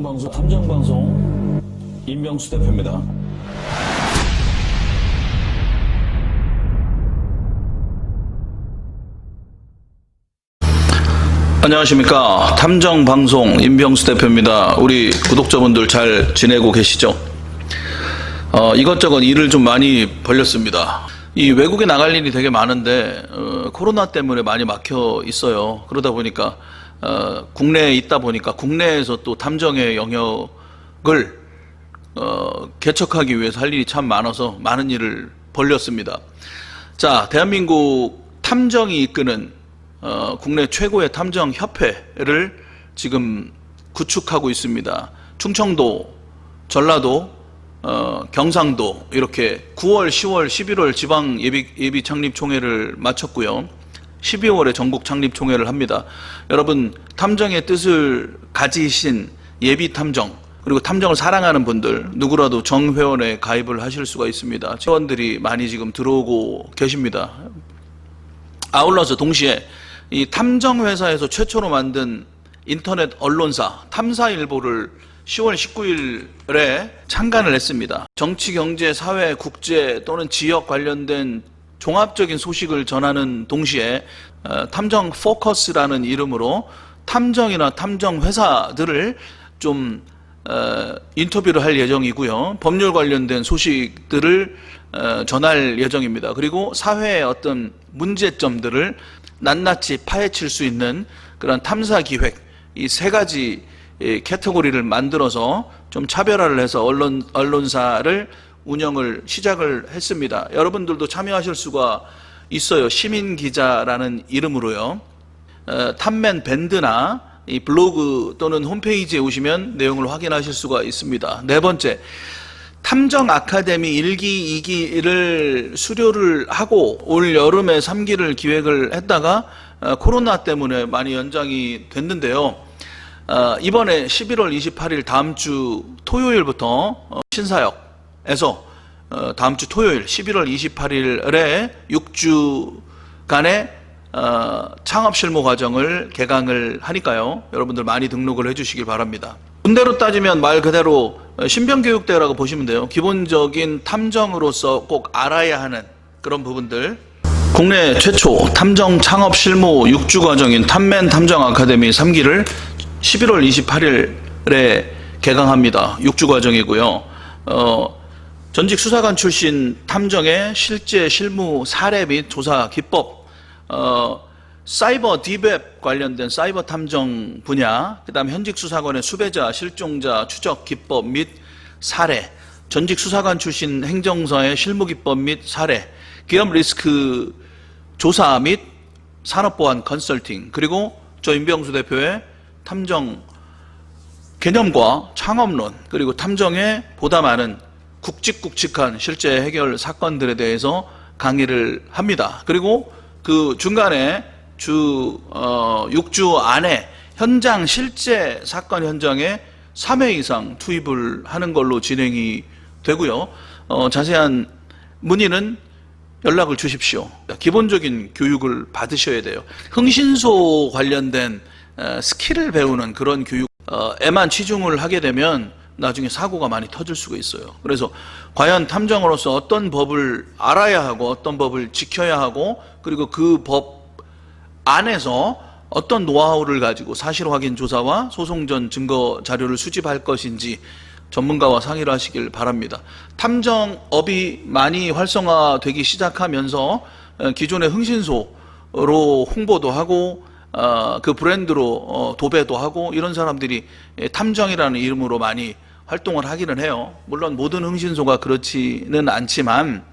탐정방송, 탐정방송, 임명수 대표입니다. 안녕하십니까. 탐정방송 임병수 대표입니다. 우리 구독자분들 잘 지내고 계시죠? 어, 이것저것 일을 좀 많이 벌렸습니다. 이 외국에 나갈 일이 되게 많은데 어, 코로나 때문에 많이 막혀 있어요. 그러다 보니까 어, 국내에 있다 보니까 국내에서 또 탐정의 영역을 어, 개척하기 위해서 할 일이 참 많아서 많은 일을 벌렸습니다. 자, 대한민국 탐정이 이끄는 어, 국내 최고의 탐정 협회를 지금 구축하고 있습니다. 충청도, 전라도, 어, 경상도 이렇게 9월, 10월, 11월 지방 예비, 예비 창립 총회를 마쳤고요. 12월에 전국 창립 총회를 합니다. 여러분 탐정의 뜻을 가지신 예비 탐정 그리고 탐정을 사랑하는 분들 누구라도 정회원에 가입을 하실 수가 있습니다. 회원들이 많이 지금 들어오고 계십니다. 아울러서 동시에 이 탐정 회사에서 최초로 만든 인터넷 언론사 탐사일보를 10월 19일에 창간을 했습니다. 정치, 경제, 사회, 국제 또는 지역 관련된 종합적인 소식을 전하는 동시에 어, 탐정 포커스라는 이름으로 탐정이나 탐정 회사들을 좀 어, 인터뷰를 할 예정이고요. 법률 관련된 소식들을 어, 전할 예정입니다. 그리고 사회의 어떤 문제점들을 낱낱이 파헤칠 수 있는 그런 탐사 기획 이 세 가지 이 캐터고리를 만들어서 좀 차별화를 해서 언론 언론사를 운영을 시작을 했습니다. 여러분들도 참여하실 수가 있어요. 시민 기자라는 이름으로요. 어, 탐맨 밴드나 이 블로그 또는 홈페이지에 오시면 내용을 확인하실 수가 있습니다. 네 번째, 탐정 아카데미 1기, 2기를 수료를 하고 올 여름에 3기를 기획을 했다가 어, 코로나 때문에 많이 연장이 됐는데요. 어, 이번에 11월 28일 다음 주 토요일부터 어, 신사역 에서 어, 다음 주 토요일 11월 28일에 6주간의 어, 창업 실무 과정을 개강을 하니까요. 여러분들 많이 등록을 해주시길 바랍니다. 군대로 따지면 말 그대로 어, 신병교육대라고 보시면 돼요. 기본적인 탐정으로서 꼭 알아야 하는 그런 부분들. 국내 최초 탐정 창업 실무 6주 과정인 탐맨 탐정 아카데미 3기를 11월 28일에 개강합니다. 6주 과정이고요. 어, 전직 수사관 출신 탐정의 실제 실무 사례 및 조사 기법, 어, 사이버 디웹 관련된 사이버 탐정 분야, 그 다음 현직 수사관의 수배자, 실종자 추적 기법 및 사례, 전직 수사관 출신 행정서의 실무 기법 및 사례, 기업 리스크 조사 및 산업보안 컨설팅, 그리고 저 임병수 대표의 탐정 개념과 창업론, 그리고 탐정의 보다 많은 굵직굵직한 실제 해결 사건들에 대해서 강의를 합니다. 그리고 그 중간에 주 어, 6주 안에 현장 실제 사건 현장에 3회 이상 투입을 하는 걸로 진행이 되고요. 어, 자세한 문의는 연락을 주십시오. 기본적인 교육을 받으셔야 돼요. 흥신소 관련된 어, 스킬을 배우는 그런 교육에만 치중을 하게 되면 나중에 사고가 많이 터질 수가 있어요. 그래서 과연 탐정으로서 어떤 법을 알아야 하고 어떤 법을 지켜야 하고 그리고 그 법 안에서 어떤 노하우를 가지고 사실 확인 조사와 소송 전 증거 자료를 수집할 것인지 전문가와 상의를 하시길 바랍니다. 탐정업이 많이 활성화되기 시작하면서 어, 기존의 흥신소로 홍보도 하고 어, 그 브랜드로 어, 도배도 하고 이런 사람들이 예, 탐정이라는 이름으로 많이 활동을 하기는 해요. 물론 모든 흥신소가 그렇지는 않지만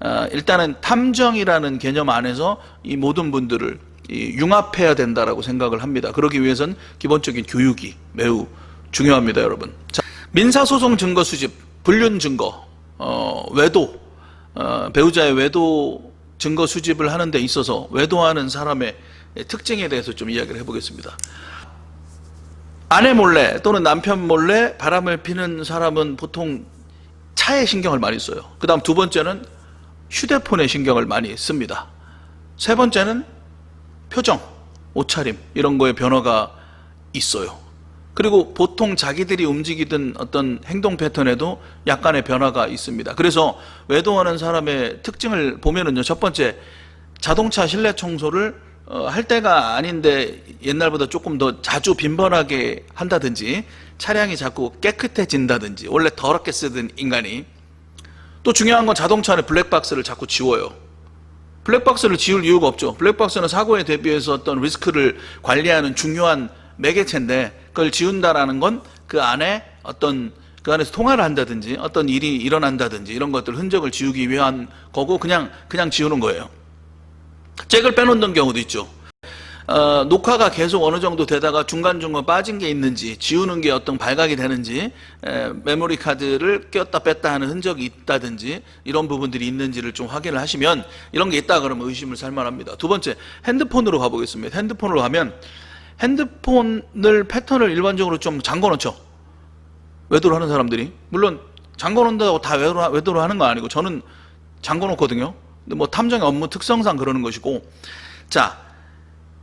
어, 일단은 탐정이라는 개념 안에서 이 모든 분들을 이 융합해야 된다라고 생각을 합니다. 그러기 위해선 기본적인 교육이 매우 중요합니다, 여러분. 자, 민사소송 증거 수집, 불륜 증거, 어, 외도, 어, 배우자의 외도 증거 수집을 하는 데 있어서 외도하는 사람의 특징에 대해서 좀 이야기를 해보겠습니다. 아내 몰래 또는 남편 몰래 바람을 피는 사람은 보통 차에 신경을 많이 써요. 그 다음 두 번째는 휴대폰에 신경을 많이 씁니다. 세 번째는 표정, 옷차림, 이런 거에 변화가 있어요. 그리고 보통 자기들이 움직이던 어떤 행동 패턴에도 약간의 변화가 있습니다. 그래서 외도하는 사람의 특징을 보면은요, 첫 번째, 자동차 실내 청소를 어, 할 때가 아닌데 옛날보다 조금 더 자주 빈번하게 한다든지 차량이 자꾸 깨끗해진다든지 원래 더럽게 쓰던 인간이 또 중요한 건 자동차 는 블랙박스를 자꾸 지워요. 블랙박스를 지울 이유가 없죠. 블랙박스는 사고에 대비해서 어떤 리스크를 관리하는 중요한 매개체인데 그걸 지운다라는 건 그 안에 어떤 그 안에서 통화를 한다든지 어떤 일이 일어난다든지 이런 것들 흔적을 지우기 위한 거고 그냥 그냥 지우는 거예요. 잭을 빼놓는 경우도 있죠. 어, 녹화가 계속 어느 정도 되다가 중간중간 빠진 게 있는지 지우는 게 어떤 발각이 되는지 에, 메모리 카드를 꼈다 뺐다 하는 흔적이 있다든지 이런 부분들이 있는지를 좀 확인을 하시면 이런 게 있다 그러면 의심을 살 만합니다. 두 번째 핸드폰으로 가보겠습니다. 핸드폰으로 가면 핸드폰을 패턴을 일반적으로 좀 잠궈 놓죠. 외도를 하는 사람들이 물론 잠궈 놓는다고 다 외도를, 하는 거 아니고 저는 잠궈 놓거든요. 근데 뭐 탐정의 업무 특성상 그러는 것이고 자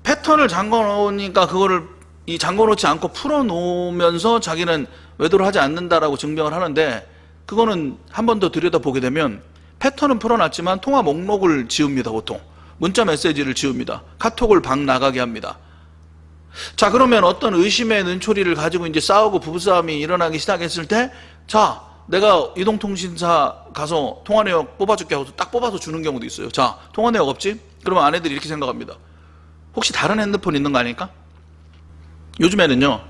패턴을 잠궈 놓으니까 그거를 이 잠궈 놓지 않고 풀어 놓으면서 자기는 외도를 하지 않는다라고 증명을 하는데 그거는 한 번 더 들여다 보게 되면 패턴은 풀어놨지만 통화 목록을 지웁니다 보통. 문자 메시지를 지웁니다. 카톡을 방 나가게 합니다. 자 그러면 어떤 의심의 눈초리를 가지고 이제 싸우고 부부싸움이 일어나기 시작했을 때자 내가 이동통신사 가서 통화 내역 뽑아줄게 하고 딱 뽑아서 주는 경우도 있어요 자 통화 내역 없지? 그러면 아내들이 이렇게 생각합니다 혹시 다른 핸드폰 있는 거 아닐까? 요즘에는요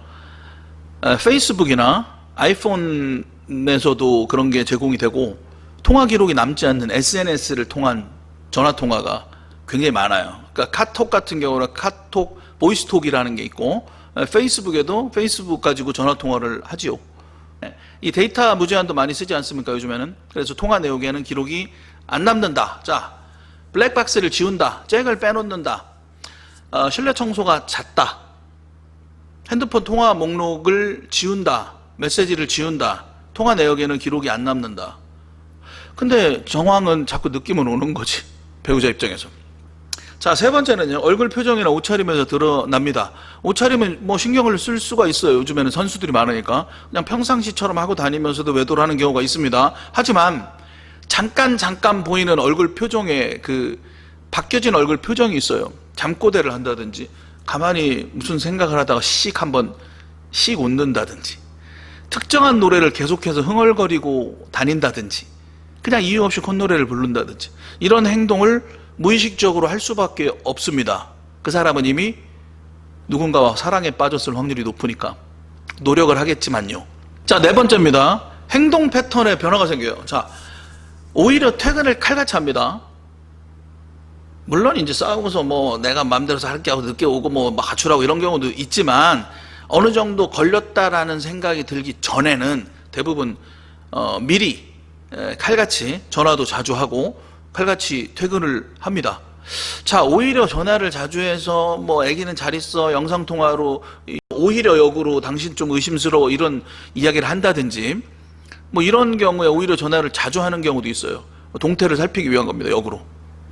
에, 페이스북이나 아이폰에서도 그런 게 제공이 되고 통화 기록이 남지 않는 SNS를 통한 전화 통화가 굉장히 많아요. 그러니까 카톡 같은 경우는 카톡 보이스톡이라는 게 있고 에, 페이스북에도 페이스북 가지고 전화 통화를 하지요. 예, 이 데이터 무제한도 많이 쓰지 않습니까 요즘에는? 그래서 통화 내역에는 기록이 안 남는다. 자, 블랙박스를 지운다. 잭을 빼놓는다. 어, 실내 청소가 잦다. 핸드폰 통화 목록을 지운다. 메시지를 지운다. 통화 내역에는 기록이 안 남는다. 근데 정황은 자꾸 느낌은 오는 거지. 배우자 입장에서. 자, 세 번째는요. 얼굴 표정이나 옷차림에서 드러납니다. 옷차림은 뭐 신경을 쓸 수가 있어요. 요즘에는 선수들이 많으니까. 그냥 평상시처럼 하고 다니면서도 외도를 하는 경우가 있습니다. 하지만 잠깐 잠깐 보이는 얼굴 표정에 그 바뀌어진 얼굴 표정이 있어요. 잠꼬대를 한다든지 가만히 무슨 생각을 하다가 씩 한번 씩 웃는다든지 특정한 노래를 계속해서 흥얼거리고 다닌다든지 그냥 이유 없이 콧노래를 부른다든지 이런 행동을 무의식적으로 할 수밖에 없습니다. 그 사람은 이미 누군가와 사랑에 빠졌을 확률이 높으니까 노력을 하겠지만요. 자, 네 번째입니다. 행동 패턴에 변화가 생겨요. 자, 오히려 퇴근을 칼같이 합니다. 물론 이제 싸우고서 뭐 내가 마음대로 할게 하고 늦게 오고 뭐 가출하고 이런 경우도 있지만 어느 정도 걸렸다라는 생각이 들기 전에는 대부분 어, 미리 에, 칼같이 전화도 자주 하고 칼같이 퇴근을 합니다. 자 오히려 전화를 자주 해서 뭐 아기는 잘 있어 영상 통화로 이, 오히려 역으로 당신 좀 의심스러워 이런 이야기를 한다든지 뭐 이런 경우에 오히려 전화를 자주 하는 경우도 있어요. 동태를 살피기 위한 겁니다. 역으로.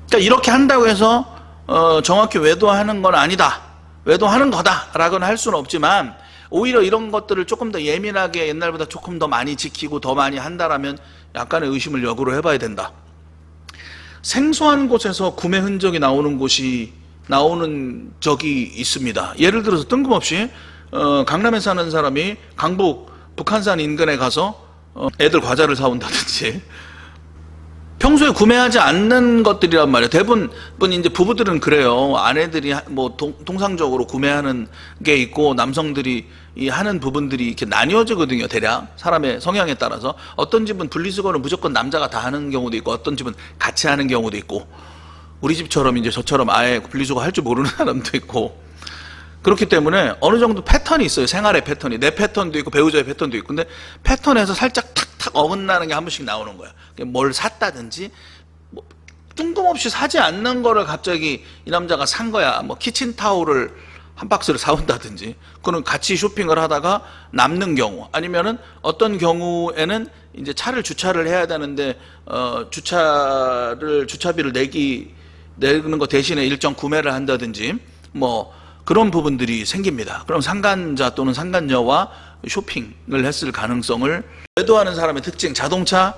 그러니까 이렇게 한다고 해서 어, 정확히 외도하는 건 아니다. 외도하는 거다라고는 할 수는 없지만 오히려 이런 것들을 조금 더 예민하게 옛날보다 조금 더 많이 지키고 더 많이 한다라면 약간의 의심을 역으로 해봐야 된다. 생소한 곳에서 구매 흔적이 나오는 곳이 나오는 적이 있습니다. 예를 들어서 뜬금없이 어, 강남에 사는 사람이 강북 북한산 인근에 가서 어, 애들 과자를 사온다든지 평소에 구매하지 않는 것들이란 말이에요. 대부분 이제 부부들은 그래요. 아내들이 하- 뭐 동, 통상적으로 구매하는 게 있고 남성들이 이 하는 부분들이 이렇게 나뉘어지거든요. 대략 사람의 성향에 따라서 어떤 집은 분리수거는 무조건 남자가 다 하는 경우도 있고 어떤 집은 같이 하는 경우도 있고 우리 집처럼 이제 저처럼 아예 분리수거 할 줄 모르는 사람도 있고 그렇기 때문에 어느 정도 패턴이 있어요. 생활의 패턴이. 내 패턴도 있고 배우자의 패턴도 있고. 근데 패턴에서 살짝 탁 탁 어긋나는 게 한 번씩 나오는 거야. 뭘 샀다든지 뭐 뜬금없이 사지 않는 거를 갑자기 이 남자가 산 거야. 뭐 키친 타올을 한 박스를 사온다든지 그거는 같이 쇼핑을 하다가 남는 경우 아니면은 어떤 경우에는 이제 차를 주차를 해야 되는데 어 주차를 주차비를 내기 내는 거 대신에 일정 구매를 한다든지 뭐 그런 부분들이 생깁니다. 그럼 상간자 또는 상간녀와 쇼핑을 했을 가능성을 외도하는 사람의 특징, 자동차,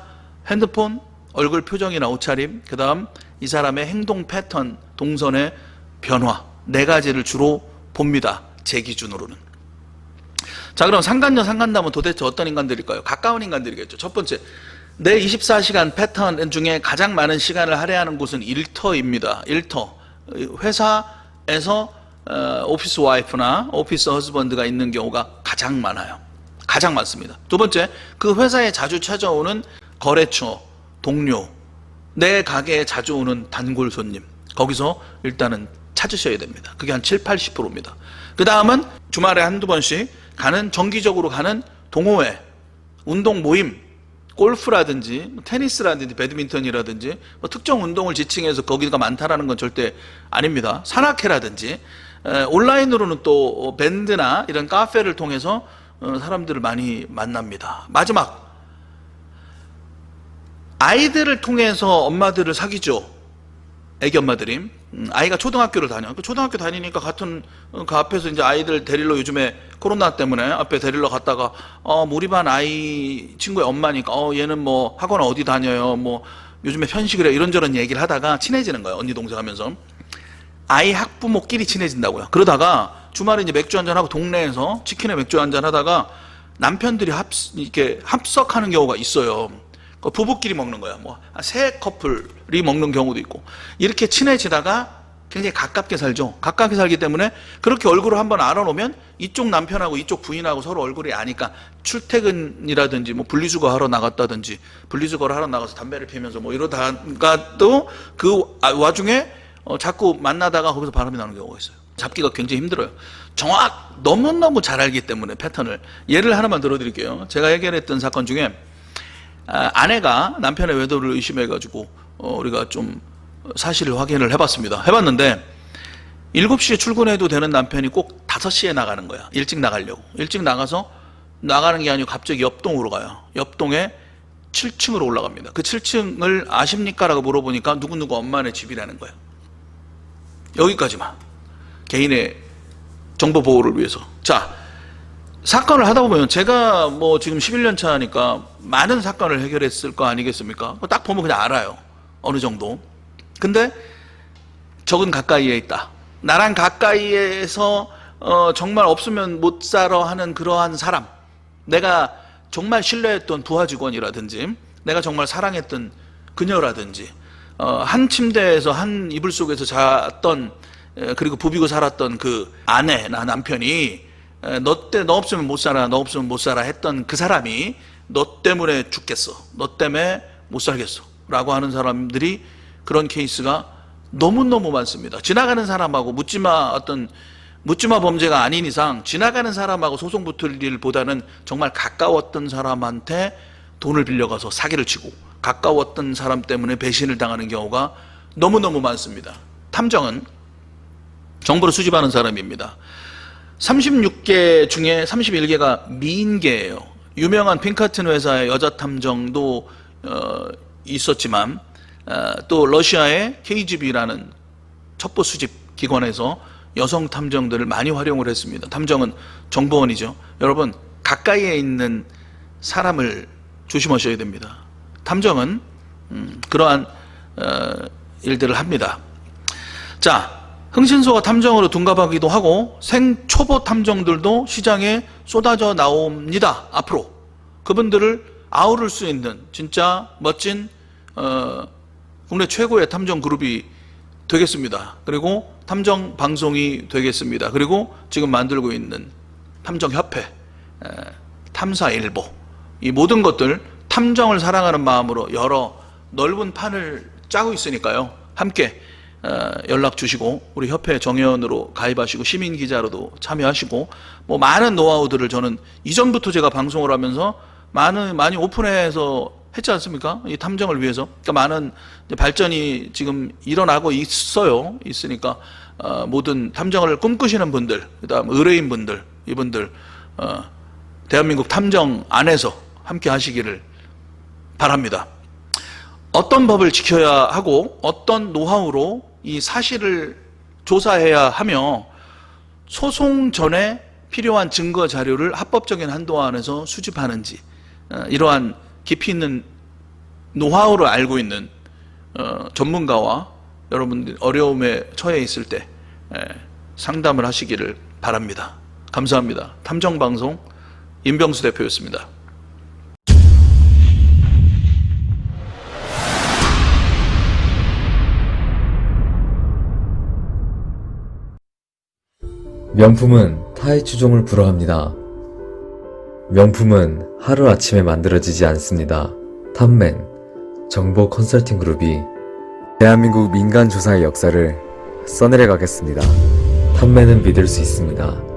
핸드폰, 얼굴 표정이나 옷차림, 그 다음 이 사람의 행동 패턴, 동선의 변화, 네 가지를 주로 봅니다. 제 기준으로는. 자, 그럼 상간녀, 상간남은 도대체 어떤 인간들일까요? 가까운 인간들이겠죠. 첫 번째, 내 24시간 패턴 중에 가장 많은 시간을 할애하는 곳은 일터입니다. 일터. 회사에서 어, 오피스 와이프나 오피스 허스번드가 있는 경우가 가장 많아요. 가장 많습니다. 두 번째, 그 회사에 자주 찾아오는 거래처, 동료, 내 가게에 자주 오는 단골 손님. 거기서 일단은 찾으셔야 됩니다. 그게 한 7, 80%입니다. 그 다음은 주말에 한두 번씩 가는, 정기적으로 가는 동호회, 운동 모임, 골프라든지 뭐 테니스라든지 배드민턴이라든지 뭐 특정 운동을 지칭해서 거기가 많다라는 건 절대 아닙니다. 산악회라든지 에, 온라인으로는 또 밴드나 이런 카페를 통해서 어, 사람들을 많이 만납니다. 마지막 아이들을 통해서 엄마들을 사귀죠. 애기 엄마들이 음, 아이가 초등학교를 다녀. 그 초등학교 다니니까 같은 어, 그 앞에서 이제 아이들 데리러 요즘에 코로나 때문에 앞에 데리러 갔다가 어뭐 우리 반 아이 친구의 엄마니까 어 얘는 뭐 학원 어디 다녀요. 뭐 요즘에 편식을 해 이런저런 얘기를 하다가 친해지는 거예요. 언니 동생 하면서 아이 학부모끼리 친해진다고요. 그러다가 주말에 이제 맥주 한잔 하고 동네에서 치킨에 맥주 한잔 하다가 남편들이 합 이렇게 합석하는 경우가 있어요. 그 부부끼리 먹는 거야. 뭐세 커플이 먹는 경우도 있고 이렇게 친해지다가 굉장히 가깝게 살죠. 가깝게 살기 때문에 그렇게 얼굴을 한번 알아놓으면 이쪽 남편하고 이쪽 부인하고 서로 얼굴이 아니까 출퇴근이라든지 뭐 분리수거 하러 나갔다든지 분리수거를 하러 나가서 담배를 피면서 뭐 이러다가 또그 와중에 어, 자꾸 만나다가 거기서 바람이 나는 경우가 있어요. 잡기가 굉장히 힘들어요. 정확 너무너무 잘 알기 때문에 패턴을 예를 하나만 들어드릴게요. 제가 해결했던 사건 중에 아, 아내가 남편의 외도를 의심해가지고 어, 우리가 좀 사실을 확인을 해봤습니다. 해봤는데 7시에 출근해도 되는 남편이 꼭 5시에 나가는 거야. 일찍 나가려고. 일찍 나가서 나가는 게 아니고 갑자기 옆동으로 가요. 옆동에 7층으로 올라갑니다. 그 7층을 아십니까? 라고 물어보니까 누구누구 엄마네 집이라는 거예요. 여기까지만. 개인의 정보 보호를 위해서. 자, 사건을 하다 보면 제가 뭐 지금 11년 차니까 많은 사건을 해결했을 거 아니겠습니까? 뭐딱 보면 그냥 알아요. 어느 정도. 근데 적은 가까이에 있다. 나랑 가까이에서 어, 정말 없으면 못 살아 하는 그러한 사람. 내가 정말 신뢰했던 부하 직원이라든지 내가 정말 사랑했던 그녀라든지 어, 한 침대에서 한 이불 속에서 잤던 에, 그리고 부비고 살았던 그 아내나 남편이 에, 너때 너 없으면 못 살아 너 없으면 못 살아 했던 그 사람이 너 때문에 죽겠어 너 때문에 못 살겠어 라고 하는 사람들이 그런 케이스가 너무너무 많습니다. 지나가는 사람하고 묻지마 어떤 묻지마 범죄가 아닌 이상 지나가는 사람하고 소송 붙을 일보다는 정말 가까웠던 사람한테 돈을 빌려가서 사기를 치고 가까웠던 사람 때문에 배신을 당하는 경우가 너무너무 많습니다 탐정은 정보를 수집하는 사람입니다 36개 중에 31개가 미인계예요. 유명한 핑카튼 회사의 여자 탐정도 어, 있었지만 어, 또 러시아의 KGB라는 첩보 수집 기관에서 여성 탐정들을 많이 활용을 했습니다. 탐정은 정보원이죠. 여러분 가까이에 있는 사람을 조심하셔야 됩니다. 탐정은 음, 그러한 어, 일들을 합니다. 자, 흥신소가 탐정으로 둔갑하기도 하고 생초보 탐정들도 시장에 쏟아져 나옵니다. 앞으로 그분들을 아우를 수 있는 진짜 멋진 어, 국내 최고의 탐정 그룹이 되겠습니다. 그리고 탐정 방송이 되겠습니다. 그리고 지금 만들고 있는 탐정 협회, 에, 탐사일보 이 모든 것들 탐정을 사랑하는 마음으로 여러 넓은 판을 짜고 있으니까요. 함께 어, 연락 주시고 우리 협회 정회원으로 가입하시고 시민 기자로도 참여하시고 뭐 많은 노하우들을 저는 이전부터 제가 방송을 하면서 많은 많이 오픈해서 했지 않습니까? 이 탐정을 위해서 그러니까 많은 발전이 지금 일어나고 있어요. 있으니까 어, 모든 탐정을 꿈꾸시는 분들, 그다음 의뢰인 분들 이분들 어, 대한민국 탐정 안에서 함께 하시기를 바랍니다. 어떤 법을 지켜야 하고 어떤 노하우로 이 사실을 조사해야 하며 소송 전에 필요한 증거 자료를 합법적인 한도 안에서 수집하는지 어, 이러한 깊이 있는 노하우를 알고 있는 어, 전문가와 여러분들 어려움에 처해 있을 때 에, 상담을 하시기를 바랍니다. 감사합니다. 탐정방송 임병수 대표였습니다. 명품은 타의 추종을 불허합니다. 명품은 하루아침에 만들어지지 않습니다. 탑맨, 정보 컨설팅 그룹이 대한민국 민간 조사의 역사를 써내려 가겠습니다. 탑맨은 믿을 수 있습니다.